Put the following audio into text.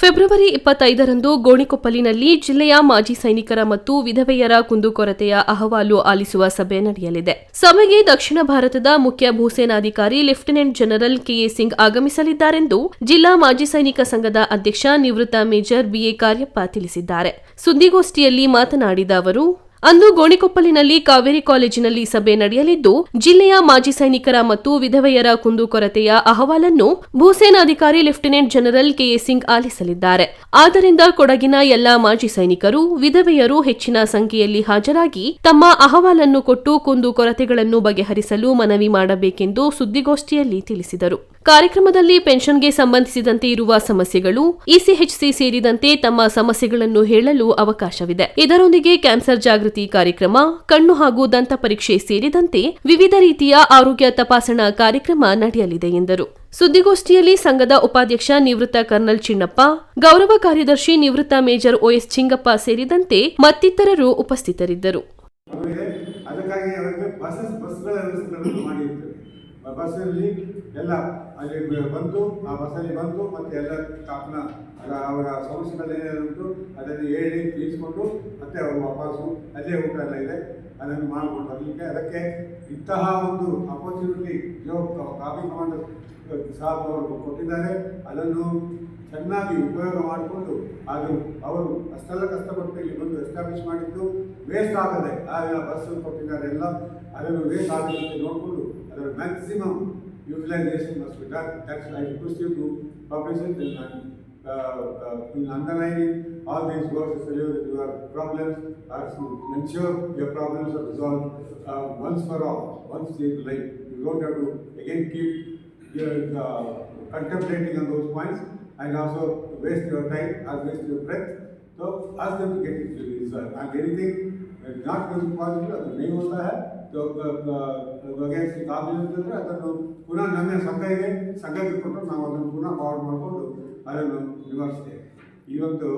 February ಇಪ್ಪತ್ತೈದರಂದು ಗೋಣಿಕೊಪ್ಪಲಿನಲ್ಲಿ ಜಿಲ್ಲೆಯ ಮಾಜಿ ಸೈನಿಕರ ಮತ್ತು ವಿಧವೆಯರ ಕುಂದುಕೊರತೆಯ ಅಹವಾಲು ಆಲಿಸುವ ಸಭೆ ನಡೆಯಲಿದೆ. ಸಭೆಗೆ ದಕ್ಷಿಣ ಭಾರತದ ಮುಖ್ಯ ಭೂಸೇನಾಧಿಕಾರಿ lieutenant general K A Singh ಆಗಮಿಸಲಿದ್ದಾರೆಂದು ಜಿಲ್ಲಾ ಮಾಜಿ ಸೈನಿಕ ಸಂಘದ ಅಧ್ಯಕ್ಷ ನಿವೃತ್ತ ಮೇಜರ್ ಬಿಎ ಕಾರ್ಯಪ್ಪ ತಿಳಿಸಿದ್ದಾರೆ. ಸುದ್ದಿಗೋಷ್ಠಿಯಲ್ಲಿ ಮಾತನಾಡಿದ ಅವರು ಅಂದು ಗೋಣಿಕೊಪ್ಪಲಿನಲ್ಲಿ ಕಾವೇರಿ ಕಾಲೇಜಿನಲ್ಲಿ ಸಭೆ ನಡೆಯಲಿದ್ದು, ಜಿಲ್ಲೆಯ ಮಾಜಿ ಸೈನಿಕರ ಮತ್ತು ವಿಧವೆಯರ ಕುಂದುಕೊರತೆಯ ಅಹವಾಲನ್ನು ಭೂಸೇನಾಧಿಕಾರಿ lieutenant general K A Singh ಆಲಿಸಲಿದ್ದಾರೆ. ಆದ್ದರಿಂದ ಕೊಡಗಿನ ಎಲ್ಲಾ ಮಾಜಿ ಸೈನಿಕರು, ವಿಧವೆಯರು ಹೆಚ್ಚಿನ ಸಂಖ್ಯೆಯಲ್ಲಿ ಹಾಜರಾಗಿ ತಮ್ಮ ಅಹವಾಲನ್ನು ಕೊಟ್ಟು ಕುಂದುಕೊರತೆಗಳನ್ನು ಬಗೆಹರಿಸಲು ಮನವಿ ಮಾಡಬೇಕೆಂದು ಸುದ್ದಿಗೋಷ್ಠಿಯಲ್ಲಿ ತಿಳಿಸಿದರು. ಕಾರ್ಯಕ್ರಮದಲ್ಲಿ ಪೆನ್ಷನ್ಗೆ ಸಂಬಂಧಿಸಿದಂತೆ ಇರುವ ಸಮಸ್ಯೆಗಳು ಇಸಿಎಚ್ಸಿ ಸೇರಿದಂತೆ ತಮ್ಮ ಸಮಸ್ಯೆಗಳನ್ನು ಹೇಳಲು ಅವಕಾಶವಿದೆ. ಇದರೊಂದಿಗೆ ಕ್ಯಾನ್ಸರ್ ಜಾಗೃತಿ ಕಾರ್ಯಕ್ರಮ, ಕಣ್ಣು ಹಾಗೂ ದಂತ ಪರೀಕ್ಷೆ ಸೇರಿದಂತೆ ವಿವಿಧ ರೀತಿಯ ಆರೋಗ್ಯ ತಪಾಸಣಾ ಕಾರ್ಯಕ್ರಮ ನಡೆಯಲಿದೆ ಎಂದರು. ಸುದ್ದಿಗೋಷ್ಠಿಯಲ್ಲಿ ಸಂಘದ ಉಪಾಧ್ಯಕ್ಷ ನಿವೃತ್ತ ಕರ್ನಲ್ ಚಿನ್ನಪ್ಪ, ಗೌರವ ಕಾರ್ಯದರ್ಶಿ ನಿವೃತ್ತ ಮೇಜರ್ ಒಎಸ್ ಚಿಂಗಪ್ಪ ಸೇರಿದಂತೆ ಮತ್ತಿತರರು ಉಪಸ್ಥಿತರಿದ್ದರು. ಬಸ್ಸಲ್ಲಿ ಎಲ್ಲ ಅಲ್ಲಿ ಬಂತು, ಆ ಬಸ್ಸಲ್ಲಿ ಬಂತು, ಮತ್ತೆ ಎಲ್ಲ ಸ್ಟಾಫ್ನ ಅವರ ಅವರ ಸಮಸ್ಯೆಗಳೇನೇನು ಉಂಟು, ಅದನ್ನು ಹೇಳಿ ತಿಳಿಸ್ಕೊಂಡು ಮತ್ತೆ ಅವರು ವಾಪಸ್ಸು ಅಲ್ಲೇ ಎಲ್ಲ ಇದೆ, ಅದನ್ನು ಮಾಡಿಕೊಂಡು ಬರಲಿಕ್ಕೆ. ಅದಕ್ಕೆ ಇಂತಹ ಒಂದು ಅಪರ್ಚುನಿಟಿ ಜೋ ಕಾಫಿ ಕಮಾಂಡರ್ ಸಾಬ್ ಅವರು ಕೊಟ್ಟಿದ್ದಾರೆ. ಅದನ್ನು ಚೆನ್ನಾಗಿ ಉಪಯೋಗ ಮಾಡಿಕೊಂಡು ಅದು ಅವರು ಅಷ್ಟೆಲ್ಲ ಕಷ್ಟಪಟ್ಟು ಇಲ್ಲಿ ಬಂದು ಎಸ್ಟಾಬ್ಲಿಷ್ ಮಾಡಿದ್ದು ವೇಸ್ಟ್ ಆಗದೆ, ಆ ಬಸ್ ಕೊಟ್ಟಿದ್ದಾರೆ ಎಲ್ಲ. ಅದನ್ನು ವೇಸ್ಟ್ ಆಗದಂತೆ ನೋಡಿಕೊಂಡು ಅದರ maximum utilization must be done. That's why I request you to publish it in, uh, uh, in underlining all these words to you that your problems are to ensure your problems are resolved uh, once for all, once in life. You don't have to again keep your, uh, contemplating on those points and also waste your time or waste your breath. So ask them to get it resolved. And anything not possible, name of होता है ಬಗೆಹರಿಸಿ ಅದನ್ನು ಪುನಃ ನಮ್ಮ ಸಂಘಕ್ಕೆ ಸಂಘಕ್ಕೆ ಕೊಟ್ಟು ನಾವು ಅದನ್ನು ಪುನಃ ಫಾರ್ವರ್ಡ್ ಮಾಡಿಕೊಂಡು ಅದನ್ನು ನಿವಾರಿಸ್ತೇವೆ. ಒಂದು